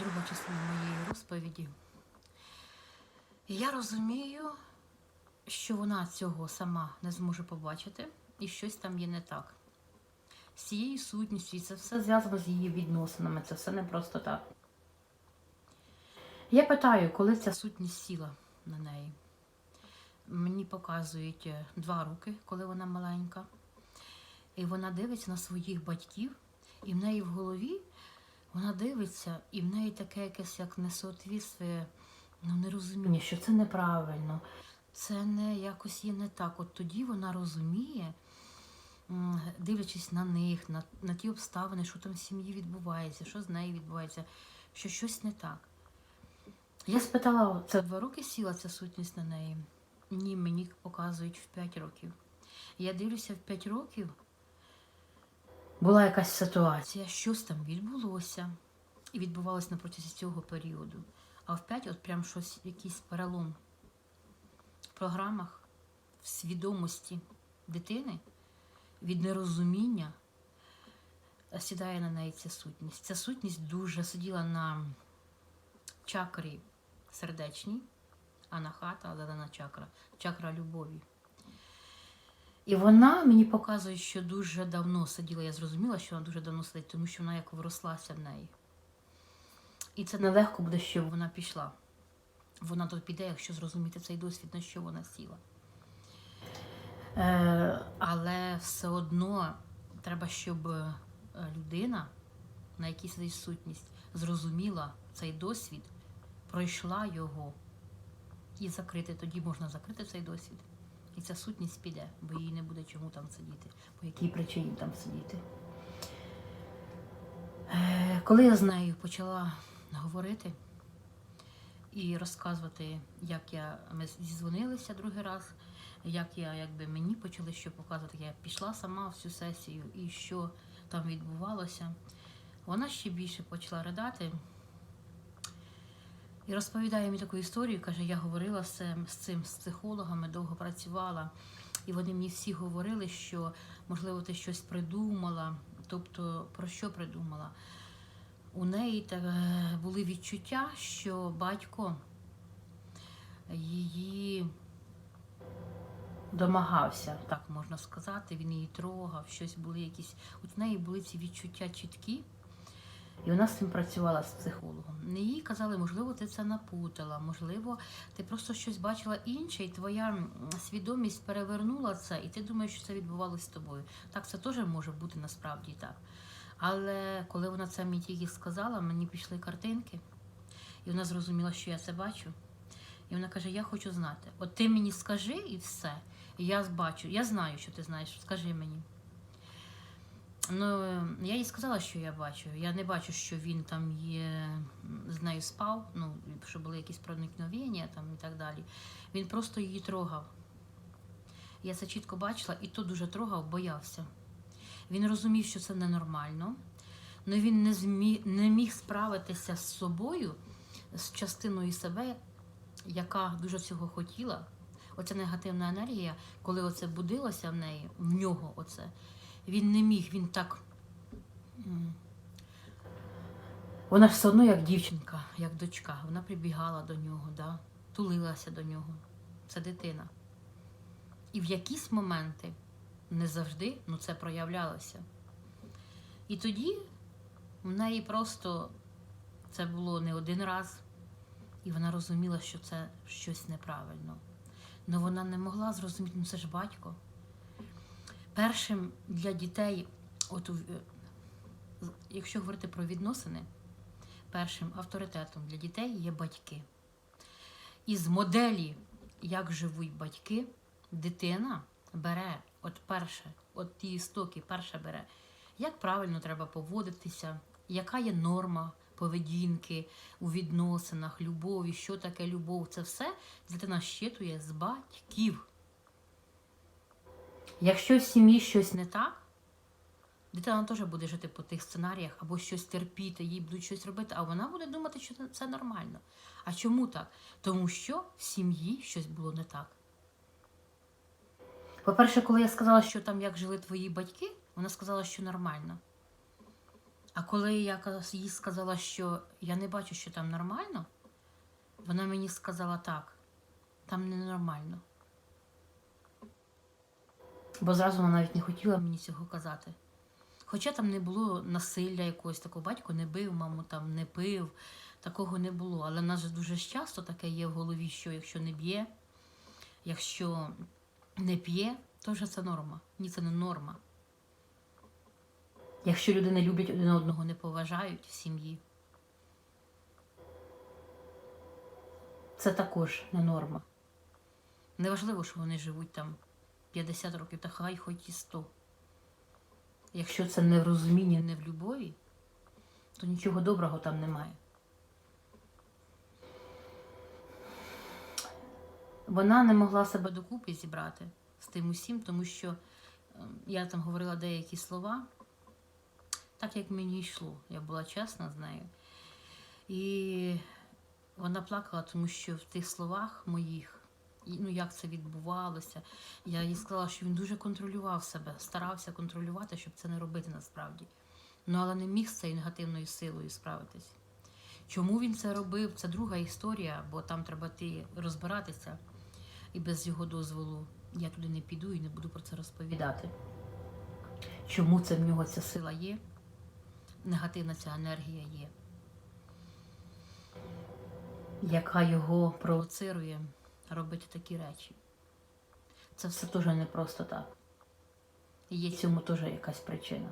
друга частина моєї розповіді. Я розумію, що вона цього сама не зможе побачити, і щось там є не так. З цією сутністю, це все зв'язано з її відносинами, це все не просто так. Я питаю, коли ця сутність сіла на неї. Мені показують е, два роки, коли вона маленька. І вона дивиться на своїх батьків, і в неї в голові вона дивиться, і в неї таке якесь як несоответствие, ну нерозуміння, що це неправильно, це не якось є не так. От тоді вона розуміє, дивлячись на них, на, на ті обставини, що там в сім'ї відбувається, що з нею відбувається, що щось не так. Я спитала, це два роки сіла ця сутність на неї? Ні, мені показують в 5 років. Я дивлюся в 5 років. Була якась ситуація, щось там відбулося. І відбувалося на протязі цього періоду. А в 5 от прям щось, якийсь перелом в програмах, в свідомості дитини від нерозуміння е, сідає на неї ця сутність. Ця сутність дуже сиділа на чакрі сердечній, анахата, зелена чакра, чакра любові. І вона мені показує, що дуже давно сиділа. Я зрозуміла, що вона дуже давно сидить, тому що вона як врослася в неї. І це нелегко буде, щоб вона пішла. Вона тут піде, якщо зрозуміти цей досвід, на що вона сіла. Е, але все одно треба, щоб е, людина, на якій сидить сутність, зрозуміла цей досвід, пройшла його і закрити. Тоді можна закрити цей досвід. І ця сутність піде, бо їй не буде чому там сидіти, по якій причині там сидіти. Е, Коли я з нею почала говорити і розказувати, як я, ми зізвонилися другий раз, як я, якби мені почали що показувати, я пішла сама в цю сесію і що там відбувалося, вона ще більше почала ридати. І розповідає мені таку історію, каже, я говорила з цим, з психологами, довго працювала, і вони мені всі говорили, що можливо ти щось придумала. Тобто, про що придумала? У неї так, е, були відчуття, що батько її домагався, так можна сказати, він її трогав, щось були якісь. От в неї були ці відчуття чіткі. І вона з цим працювала з психологом. Їй казали, можливо, ти це напутала, можливо, ти просто щось бачила інше, і твоя свідомість перевернула це, і ти думаєш, що це відбувалося з тобою. Так, це теж може бути насправді так. Але коли вона це мені тільки сказала, мені пішли картинки, і вона зрозуміла, що я це бачу. І вона каже: Я хочу знати. От ти мені скажи і все. І я бачу, я знаю, що ти знаєш, скажи мені. Ну, я їй сказала, що я бачу. Я не бачу, що він там є з нею спав, ну, що були якісь проникновення там і так далі. Він просто її трогав. Я це чітко бачила, і то дуже трогав, боявся. Він розумів, що це ненормально, але він не, змі... не міг справитися з собою, з частиною себе, яка дуже цього хотіла. Оця негативна енергія, коли оце будилося в неї, в нього оце, він не міг, він так. Вона ж все одно як дівчинка, як дочка. Вона прибігала до нього, да? тулилася до нього. Це дитина. І в якісь моменти, не завжди, ну це проявлялося. І тоді в неї просто це було не один раз, і вона розуміла, що це щось неправильно. Але вона не могла зрозуміти, ну це ж батько. Першим для дітей, от, е, якщо говорити про відносини, першим авторитетом для дітей є батьки. Із моделі, як живуть батьки, дитина бере от перше, от ті істоки, перше бере, як правильно треба поводитися, яка є норма поведінки у відносинах, любові, що таке любов. Це все дитина щитує з батьків. Якщо в сім'ї щось не так, дитина теж буде жити по тих сценаріях або щось терпіти, їй будуть щось робити, а вона буде думати, що це- нормально. А чому так? Тому що в сім'ї щось було не так. По-перше, коли я сказала, що там як жили твої батьки, вона сказала, що нормально. А коли я їй сказала, що я не бачу, що там нормально, вона мені сказала так, там ненормально. Бо зразу вона навіть не хотіла мені цього казати. Хоча там не було насилля якогось такого, батько не бив, маму там не пив, такого не було. Але в нас же дуже часто таке є в голові, що якщо не б'є, якщо не п'є, то вже це норма. Ні, це не норма. Якщо люди не люблять один одного, не поважають в сім'ї, це також не норма. Неважливо, що вони живуть там 50 років, та хай хоч і 100. Якщо це не в розумінні, не в любові, то нічого доброго там немає. Вона не могла себе докупи зібрати з тим усім, тому що ем, я там говорила деякі слова, так як мені йшло. Я була чесна з нею. І вона плакала, тому що в тих словах моїх, ну як це відбувалося, я їй сказала, що він дуже контролював себе, старався контролювати, щоб це не робити насправді. Ну, але не міг з цією негативною силою справитись. Чому він це робив? Це друга історія, бо там треба ти розбиратися. І без його дозволу я туди не піду і не буду про це розповідати. Чому це в нього ця сила є? Негативна ця енергія є, яка його провоцирує робити такі речі. Це все теж не просто так. І є цьому теж якась причина.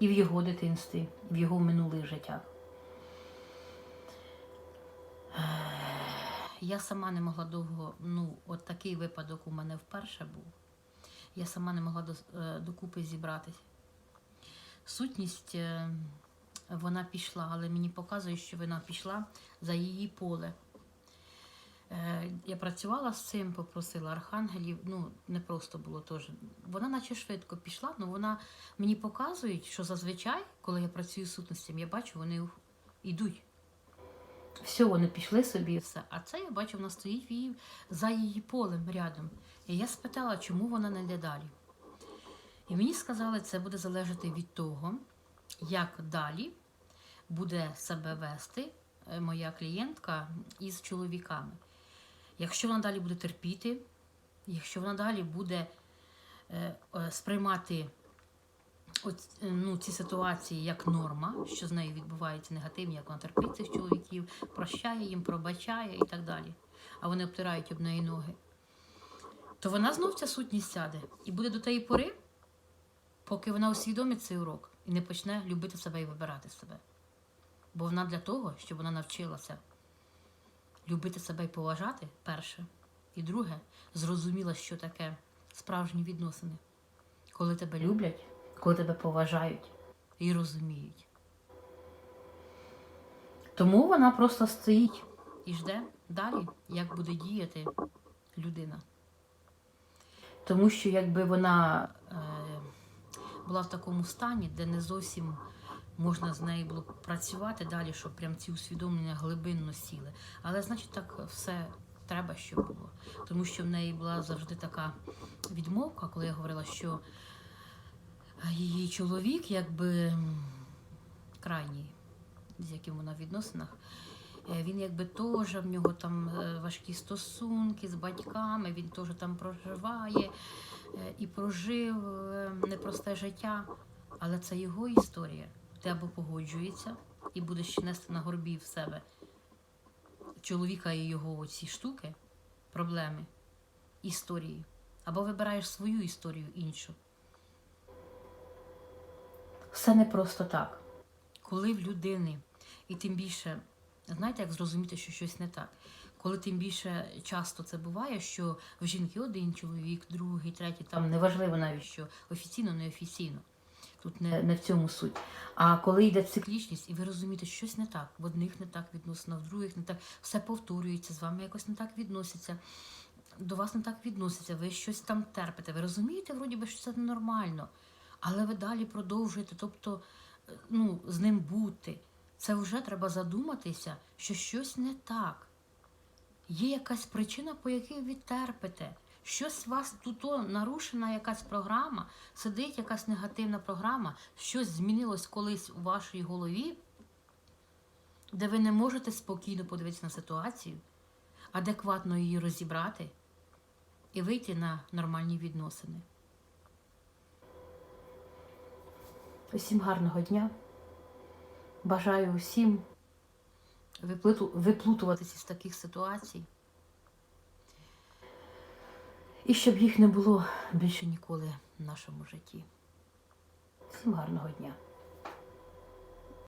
І в його дитинстві, і в його минулих життях. Я сама не могла довго, ну, от такий випадок у мене вперше був. Я сама не могла е, докупи зібратися. Сутність, е, вона пішла, але мені показує, що вона пішла за її поле. Е, Я працювала з цим, попросила архангелів. Ну, не просто було теж. Вона наче швидко пішла, але вона мені показує, що зазвичай, коли я працюю з сутностями, я бачу, вони йдуть. Все, вони пішли собі все. А це я бачу, вона стоїть її, за її полем рядом. І я спитала, чому вона не йде далі. І мені сказали, це буде залежати від того, як далі буде себе вести е, моя клієнтка із чоловіками. Якщо вона далі буде терпіти, якщо вона далі буде е, е, сприймати е, ну, ці ситуації як норма, що з нею відбувається негативні, як вона терпить цих чоловіків, прощає їм, пробачає і так далі. А вони обтирають об неї ноги. То вона знов ця сутність сяде і буде до тієї пори, поки вона усвідомить цей урок і не почне любити себе і вибирати себе. Бо вона для того, щоб вона навчилася любити себе і поважати перше. І друге, зрозуміла, що таке справжні відносини. Коли тебе люблять, коли тебе поважають і розуміють. Тому вона просто стоїть і жде далі, як буде діяти людина. Тому що якби вона е, була в такому стані, де не зовсім можна з нею було працювати далі, щоб прям ці усвідомлення глибинно сіли. Але значить так все треба, щоб було. Тому що в неї була завжди така відмовка, коли я говорила, що її чоловік, якби крайній, з яким вона в відносинах, е, він якби теж в нього там е, важкі стосунки з батьками, він теж там проживає е, і прожив непросте життя. Але це його історія. Ти або погоджується і будеш нести на горбі в себе чоловіка і його оці штуки, проблеми, історії, або вибираєш свою історію іншу. Все не просто так. Коли в людини, і тим більше, знаєте, як зрозуміти, що щось не так? Коли тим більше часто це буває, що в жінки один чоловік, другий, третій, там неважливо навіть що офіційно, неофіційно. Тут не, не в цьому суть. А коли йде циклічність, і ви розумієте, що щось не так, в одних не так відносно, в других не так, все повторюється, з вами якось не так відноситься, до вас не так відноситься, ви щось там терпите. Ви розумієте, вроді би, що це нормально, але ви далі продовжуєте, тобто е, ну, з ним бути. Це вже треба задуматися, що щось не так. Є якась причина, по якій ви терпите, щось у вас тут нарушена якась програма, сидить якась негативна програма, щось змінилось колись у вашій голові, де ви не можете спокійно подивитися на ситуацію, адекватно її розібрати і вийти на нормальні відносини. Усім гарного дня. Бажаю усім виплутуватися з таких ситуацій. І щоб їх не було більше ніколи в нашому житті. Всім гарного дня!